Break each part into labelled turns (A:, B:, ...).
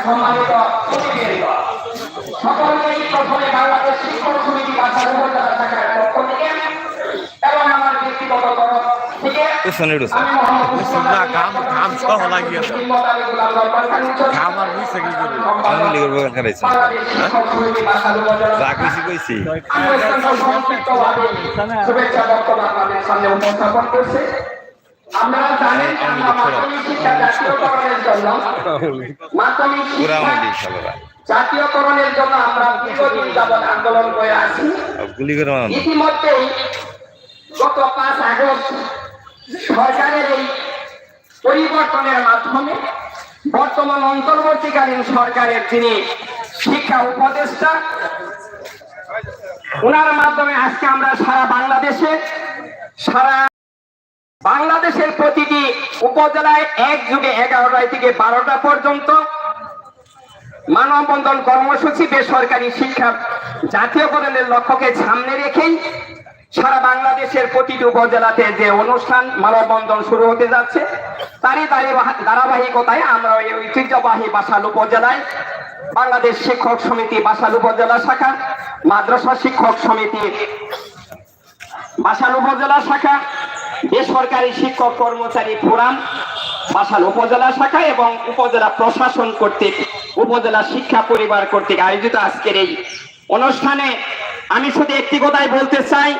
A: সম্মানিত অতিথিবৃন্দ সকলকেই প্রথমে বাংলাদেশ শিক্ষক সমিতি ভাষা উপজেলা শাখার
B: পেছনে ঢুকছে।
C: না, ঘাম- ঘাম সহ লাগিয়েছে।
A: ঘাম
C: আমার বুঝছে কি করবে
B: আমি লিখে বগান
A: উপজেলা
B: যা কইছি কইছি
A: শুভেচ্ছা বক্তব্য আপনাদের সামনে উপস্থাপন করছি আপনারা জানেন আমরা মাধ্যমিক শিক্ষা জাতীয়করণের জন্য মাধ্যমিক
B: পুরা
A: শিক্ষা
B: আমাদের
A: জাতীয়করণের জন্য আমরা দীর্ঘদিন যাবৎ আন্দোলন করে
B: করে না।
A: ইতিমধ্যেই গত পাঁচ আগস্ট সরকারের এই পরিবর্তনের মাধ্যমে বর্তমান অন্তর্বর্তীকালীন সরকারের যিনি শিক্ষা উপদেষ্টা, ওনার মাধ্যমে আজকে আমরা সারা বাংলাদেশে, সারা বাংলাদেশের প্রতিটি উপজেলায় এক যুগে এগারোটায় থেকে বারোটা পর্যন্ত মানববন্ধন কর্মসূচি বেসরকারি শিক্ষা জাতীয়করণের লক্ষ্যকে সামনে রেখেই সারা বাংলাদেশের প্রতিটি উপজেলাতে যে অনুষ্ঠান মানববন্ধন শুরু হতে যাচ্ছে, তারই ধারাবাহিকতায় আমরা এই ঐতিহ্যবাহী বাসাল উপজেলায় বাংলাদেশ শিক্ষক সমিতি বাসাল উপজেলা শাখা, মাদ্রাসা শিক্ষক সমিতি বাসাল উপজেলা শাখা, বেসরকারি শিক্ষক কর্মচারী ফোরাম বাসাল উপজেলা শাখা এবং উপজেলা প্রশাসন কর্তৃক, উপজেলা শিক্ষা পরিবার কর্তৃক আয়োজিত আজকের এই অনুষ্ঠানে আমি শুধু একটি কথাই বলতে চাই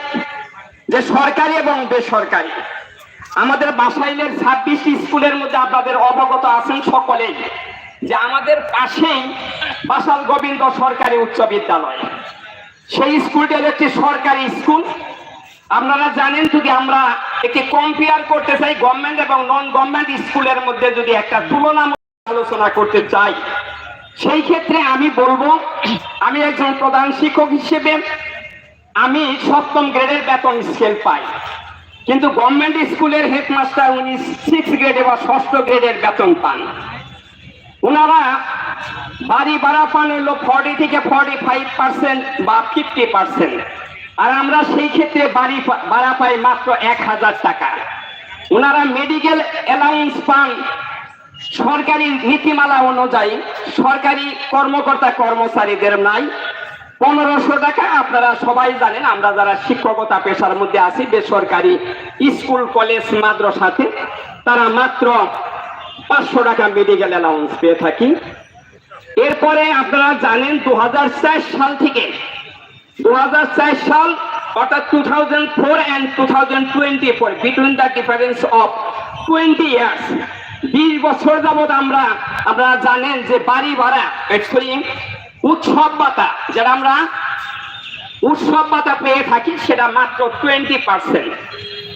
A: যে সরকারি এবং বেসরকারি। আমাদের বাসাইলের ছাব্বিশটি স্কুলের মধ্যে আপনাদের অবগত আছেন সকলেই যে আমাদের পাশেই বাসাল গোবিন্দ সরকারি উচ্চ বিদ্যালয়। সেই স্কুলটি হলো একটি সরকারি স্কুল। আপনারা জানেন যদি আমরা একটি কম্পেয়ার করতে চাই গভর্নমেন্ট এবং নন গভর্নমেন্ট স্কুলের মধ্যে যদি একটা তুলনামূলক আলোচনা করতে চাই সেই ক্ষেত্রে আমি বলব, আমি একজন প্রধান শিক্ষক হিসেবে আমি সপ্তম গ্রেডের বেতন স্কেল পাই। কিন্তু গভর্নমেন্ট স্কুলের হেডমাস্টার উনি সিক্স গ্রেডে বা ষষ্ঠ গ্রেডের বেতন পান। ওনারা বাড়ি ভাড়া পান হলো ফর্টি থেকে ফর্টি ফাইভ পার্সেন্ট বা ফিফটি পার্সেন্ট আর আমরা সেই ক্ষেত্রে বাড়ি ভাড়া পাই মাত্র এক হাজার টাকা। ওনারা মেডিকেল অ্যালাউন্স পান সরকারি নীতিমালা অনুযায়ী সরকারি কর্মকর্তা কর্মচারীদের নাই। পনেরোশো টাকা আপনারা সবাই জানেন, আমরা যারা শিক্ষকতা পেশার মধ্যে আছি বেসরকারি স্কুল, কলেজ, মাদ্রাসাতে তারা মাত্র পাঁচশো টাকা মেডিকেল অ্যালাউন্স পেয়ে থাকি। এরপরে আপনারা জানেন দু হাজার চার সাল থেকে দু হাজার চার সাল অর্থাৎ two thousand four and two thousand twenty four between the difference of twenty years বিশ বছর যাবৎ আমরা, আপনারা জানেন যে বাড়ি ভাড়া অ্যাকচুয়ালি উৎসব ভাতা, যেটা আমরা উৎসব ভাতা পেয়ে থাকি, সেটা মাত্র টোয়েন্টি পার্সেন্ট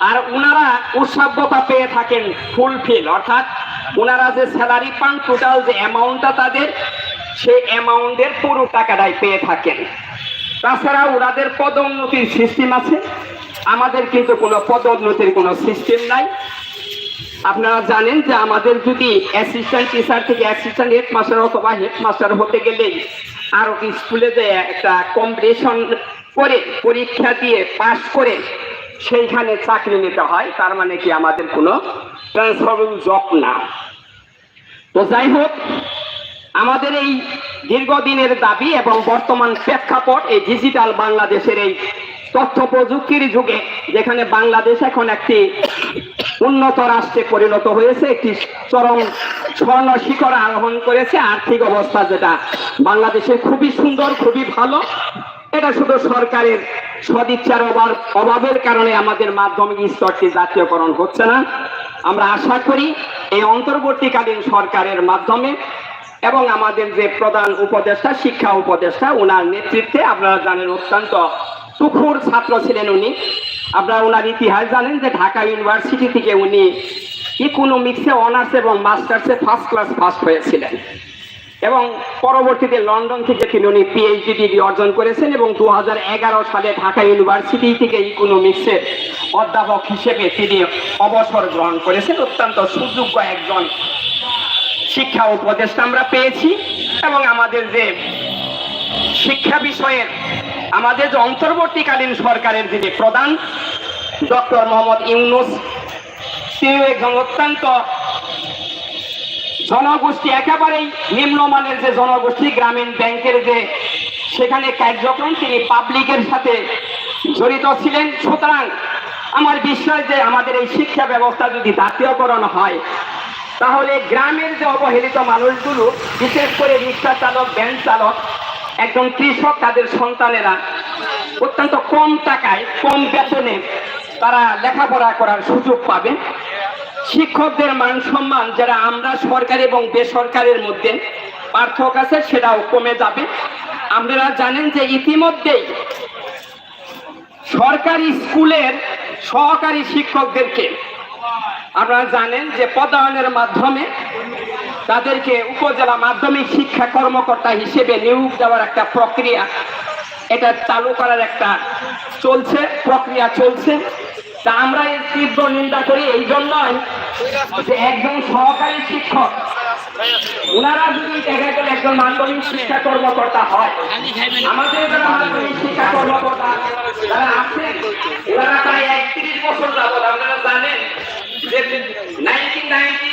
A: আর ওনারা উৎসব ভাতা পেয়ে থাকেন ফুলফিল অর্থাৎ ওনারা যে স্যালারি পান টোটাল যে অ্যামাউন্টটা তাদের, সেই অ্যামাউন্টের পুরো টাকাটাই পেয়ে থাকেন। তাছাড়া ওনাদের পদোন্নতির সিস্টেম আছে। আমাদের কিন্তু কোনো পদোন্নতির কোনো সিস্টেম নাই। আপনারা জানেন যে আমাদের যদি অ্যাসিস্ট্যান্ট টিচার থেকে অ্যাসিস্ট্যান্ট হেডমাস্টার অথবা হেডমাস্টার হতে গেলে আরও স্কুলে যে একটা কম্পিটিশন করে, পরীক্ষা দিয়ে পাশ করে সেইখানে চাকরি নিতে হয়, তার মানে কি আমাদের কোনো ট্রান্সফারেবল জব না। তো যাই হোক, আমাদের এই দীর্ঘদিনের দাবি এবং বর্তমান প্রেক্ষাপট এই ডিজিটাল বাংলাদেশের এই তথ্য প্রযুক্তির যুগে, যেখানে বাংলাদেশ এখন একটি উন্নত রাষ্ট্রে পরিণত হয়েছে, একটি চরম স্বর্ণ শিখর আরোহণ করেছে, আর্থিক অবস্থা যেটা বাংলাদেশের খুবই সুন্দর, খুবই ভালো। এটা শুধু সরকারের সদিচ্ছার অভাব, অভাবের কারণে আমাদের মাধ্যমিক স্তরটি জাতীয়করণ হচ্ছে না। আমরা আশা করি এই অন্তর্বর্তীকালীন সরকারের মাধ্যমে এবং আমাদের যে প্রধান উপদেষ্টা, শিক্ষা উপদেষ্টা ওনার নেতৃত্বে আপনারা জানেন অত্যন্ত তুখুর ছাত্র ছিলেন উনি। আপনারা ওনার ইতিহাস জানেন যে ঢাকা ইউনিভার্সিটি থেকে উনি ইকোনমিক্সে অনার্স এবং মাস্টার্সে ফার্স্ট ক্লাস ফার্স্ট হয়েছিলেন। এবং পরবর্তীতে লন্ডন থেকে তিনি উনি পিএইচডি ডিগ্রি অর্জন করেছেন এবং দুহাজার এগারো সালে ঢাকা ইউনিভার্সিটি থেকে ইকোনমিক্সের অধ্যাপক হিসেবে তিনি অবসর গ্রহণ করেছেন। অত্যন্ত সুযোগ্য একজন শিক্ষা উপদেষ্টা আমরা পেয়েছি এবং আমাদের যে শিক্ষা বিষয়ের আমাদের যে অন্তর্বর্তীকালীন সরকারের যিনি প্রধান, ডক্টর মোহাম্মদ ইউনুস তিনি একজন অত্যন্ত জনগোষ্ঠী, একেবারেই নিম্নমানের যে জনগোষ্ঠী, গ্রামীণ ব্যাংকের যে সেখানে কার্যক্রম, তিনি পাবলিকের সাথে জড়িত ছিলেন। সুতরাং আমার বিশ্বাস যে আমাদের এই শিক্ষা ব্যবস্থা যদি জাতীয়করণ হয়, তাহলে গ্রামের যে অবহেলিত মানুষগুলো, বিশেষ করে রিক্সা চালক, ভ্যান চালক একজন কৃষক তাদের সন্তানেরা অত্যন্ত কম টাকায়, কম বেতনে তারা লেখাপড়া করার সুযোগ পাবে। শিক্ষকদের মান সম্মান যারা আমরা সরকারি এবং বেসরকারের মধ্যে পার্থক্য আছে সেটাও কমে যাবে। আপনারা জানেন যে ইতিমধ্যেই সরকারি স্কুলের সহকারী শিক্ষকদেরকে আপনারা জানেন যে পদায়নের মাধ্যমে তাদেরকে উপজেলা মাধ্যমিক শিক্ষা কর্মকর্তা হিসেবে নিয়োগ দেওয়ার একটা প্রক্রিয়া, এটা চালু করার একটা চলছে, প্রক্রিয়া চলছে। তা আমরা এর তীব্র নিন্দা করি এই জন্যই যে একজন সহকারী শিক্ষক, ওনারা যদি দেখা গেল একজন মাধ্যমিক শিক্ষা কর্মকর্তা হয়, আমাদের যারা মাধ্যমিক শিক্ষা কর্মকর্তা যারা আছেন, ওনারা প্রায় একত্রিশ বছর যাবত আপনারা জানেন যে নাইনটিন নাইনটি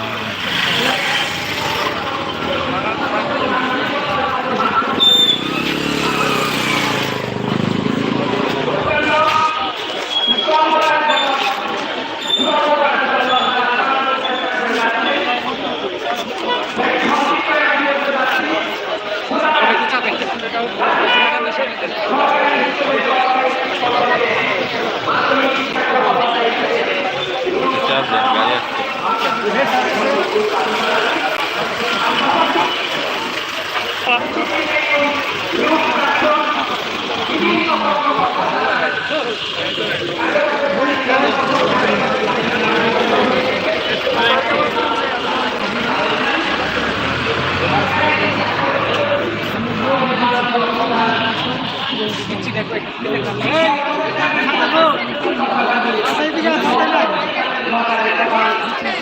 B: দেখো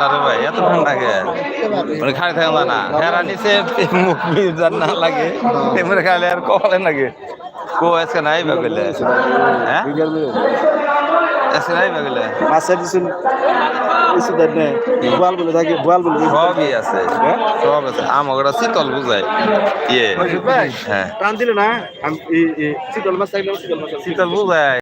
B: ঠান্ডা রে ভাই এত ঠান্ডা কে? মানে খাই থাকে না হেরা নিচে মুখ বিজার না লাগে। তেমনি খাইলে আর কপালে লাগে কো আজকে নাই বাগলে হ্যাঁ? আজকে নাই বাগলে
D: মাছের কিছু কিছু দেন না বোয়াল বলে থাকে বোয়াল বলে
B: সবই আছে। সব আছে। আমাগরা শীতল বুঝায় ইয়ে। হ্যাঁ।
D: টান দিলে না? আমি এই- এই শীতল মাছ থাকলে শীতল মাছ
B: শীতল বুঝায়